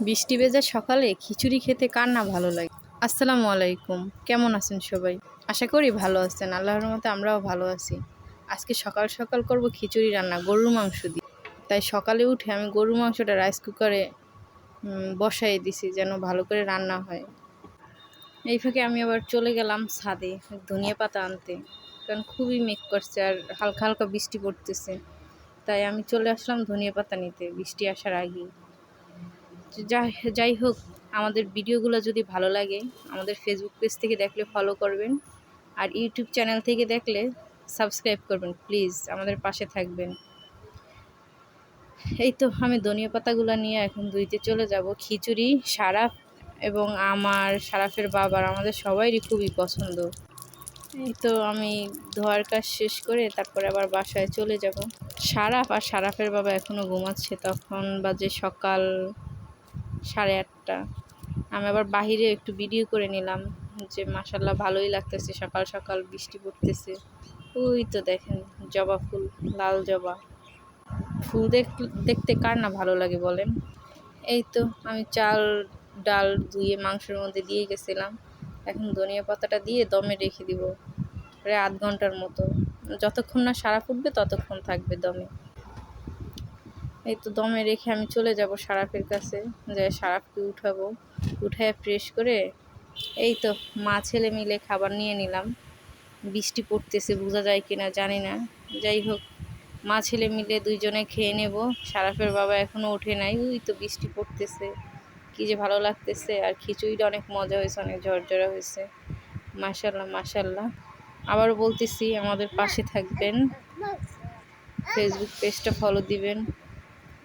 বৃষ্টি ভেজা সকালে খিচুড়ি খেতে কার না ভালো লাগে? আসসালামু আলাইকুম। কেমন আছেন সবাই? আশা করি ভালো আছেন। আল্লাহর মতে আমরাও ভালো আছি। আজকে সকাল সকাল করব খিচুড়ি রান্না, গরুর মাংস দিয়ে। তাই সকালে উঠে আমি গরুর মাংসটা রাইস কুকারে বসাই দিছি যেন ভালো করে রান্না হয়। এই ফাঁকে আমি আবার চলে গেলাম ছাদে ধনিয়া পাতা আনতে। কারণ খুবই মেঘ করছে আর হালকা হালকা বৃষ্টি পড়তেছে। তাই আমি চলে আসলাম ধনিয়া পাতা নিতে। বৃষ্টি আসার আগেই। যাই হোক, আমাদের ভিডিওগুলো যদি ভালো লাগে, আমাদের ফেসবুক পেজ থেকে দেখলে ফলো করবেন। আর ইউটিউব চ্যানেল থেকে দেখলে সাবস্ক্রাইব করবেন প্লিজ আমাদের পাশে থাকবেন। এই তো আমি ধনিয়া পাতাগুলো নিয়ে এখন দুইতে চলে যাব। খিচুড়ি, সারাফ এবং আমার সারাফের বাবার, আমাদের সবাইরই খুবই পছন্দ। এই তো আমি ধোয়ার কাজ শেষ করে তারপরে আবার বাসায় চলে যাব। সারাফ আর সারাফের বাবা এখনও ঘুমাচ্ছে, তখন বাজে সকাল সাড়ে আটটা। আমি আবার বাহিরে একটু ভিডিও করে নিলাম যে মাসাল্লাহ ভালোই লাগতেছে, সকাল সকাল বৃষ্টি পড়তেছে। ওই তো দেখেন, জবা ফুল, লাল জবা। ফুল দেখ, দেখতে কার না ভালো লাগে বলেন? এই তো, আমি চাল, ডাল ধুয়ে মাংসের মধ্যে দিয়ে গেছিলাম। এখন ধনিয়া পাতাটা দিয়ে দমে রেখে দিব। প্রায় আধ ঘণ্টার মতো। যতক্ষণ না সারা ফুটবে, ততক্ষণ থাকবে দমে। এই তো দমে রেখে আমি চলে যাব সারাফের কাছে যে সারাফকে উঠাবো। উঠায় ফ্রেশ করে এই তো মা ছেলে মিলে খাবার নিয়ে নিলাম। বৃষ্টি পড়তেছে, বোঝা যায় কিনা জানি না। যাই হোক, মা ছেলে মিলে দুইজনে খেয়ে নেব। সারাফের বাবা এখনও ওঠে নাই। ওই তো বৃষ্টি পড়তেছে, কি যে ভালো লাগতেছে। আর খিচুড়িটা অনেক মজা হয়েছে, অনেক ঝরঝরা হয়েছে। মাশাল্লাহ মাশাল্লাহ আবার বলতেছি, আমাদের পাশে থাকবেন। ফেসবুক পেজটা ফলো দিবেন।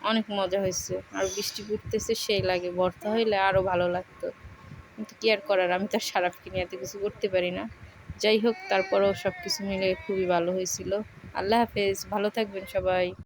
অনেক মজা হয়েছে। আর বৃষ্টি পড়তেছে, সেই লাগে। বর্ষা হইলে আরও ভালো লাগতো। কিন্তু কি আর করার? আমি তো আর সারাপ কিনে এত কিছু করতে পারি না। যাই হোক, তারপরেও সব কিছু মিলে খুবই ভালো হয়েছিল। আল্লাহ হাফেজ, ভালো থাকবেন সবাই।